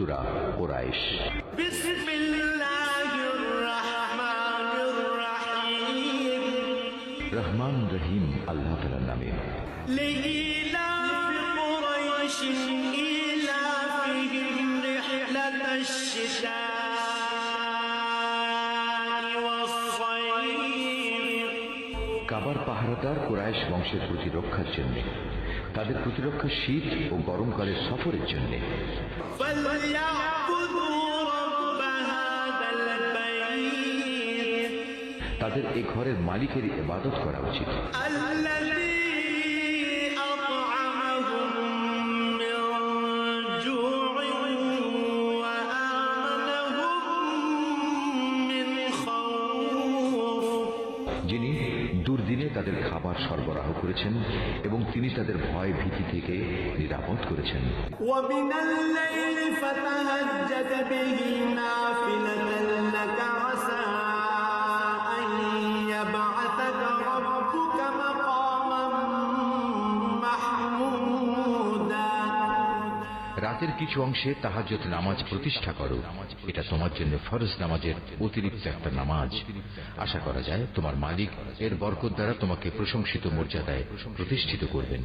সুরা কোরাইশ। রহমান রহিম আল্লাহ তালার নামে। কাবার পাহারাদার কোরাইশ বংশের প্রতিরক্ষার জন্য। তাদের প্রতিরক্ষা শীত ও গরমকালের সফরের জন্য। তাদের এ ঘরের মালিকের ইবাদত করা উচিত। যিনি দুর্দিনে তাদের খাবার সরবরাহ করেছেন এবং তিনি তাদের ভয় ভীতি থেকে নিরাপদ করেছেন। রাতের কিছু অংশে তাহাজত নামাজ প্রতিষ্ঠা করো। এটা তোমার জন্য ফরজ নামাজের অতিরিক্ত একটা নামাজ। আশা করা যায় তোমার মালিক এর বরকত দ্বারা তোমাকে প্রশংসিত মর্যাদায় প্রতিষ্ঠিত করবেন।